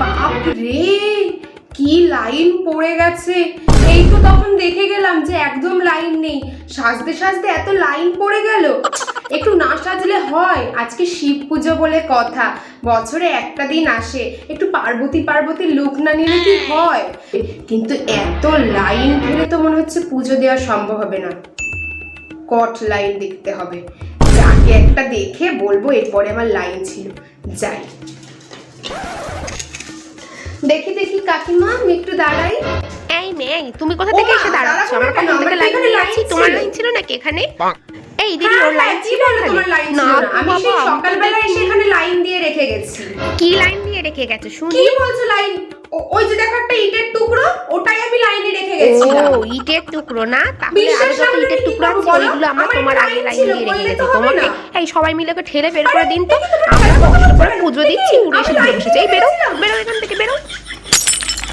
বাপ রে কি লাইন পড়ে গেছে। এই তো তখন দেখে গেলাম যে একদম লাইন নেই। সাজতে সাজতে এত লাইন পড়ে গেল। একটু না সাজলে হয়। আজকে শিব পুজো বলে কথা। বছরে একটা দিন আসে। একটু পার্বতী পার্বতীর লুক না নিলে কি হয়? কিন্তু এত লাইন ঠেলে তো মনে হচ্ছে পুজো দেওয়া সম্ভব হবে না। কট লাইন দেখতে হবে। যাকে একটা দেখে বলব এরপরে আমার লাইন ছিল। যাই। দেখি দেখি কাকিমা আমি একটু দাঁড়াই। এই মেয়ে তুমি কোথা থেকে এসে দাঁড়াচ্ছ? আমার কেন? থেকে তো লাইন আছি তোমার লাইন ছিল নাকি এখানে? এই দিদি হ্যাঁ, ওর লাইন হ্যাঁ, ছিল বলো এখানে? তোমার লাইন না ছিল না? আমি সেই সকালবেলা এসে এখানে লাইন দিয়ে রেখে গেছি। কি লাইন দিয়ে রেখে গেছে? শুনি। কি বলছো লাইন ওই যে দেখো একটা ইটের টুকরো ওটাই আমি লাইনে রেখে গেছি ও ইটের টুকরো না? তাহলে আরও যত ইটের টুকরো আছে? ওইগুলো আমরা তোমার আগে লাইন দিয়ে রেখে গেছি। তোমাকে না। এই সবাই মিলে ওকে ঠেলে বের করে দিন তো। আমরা পুজো দিচ্ছি উড়ে এসে line বসে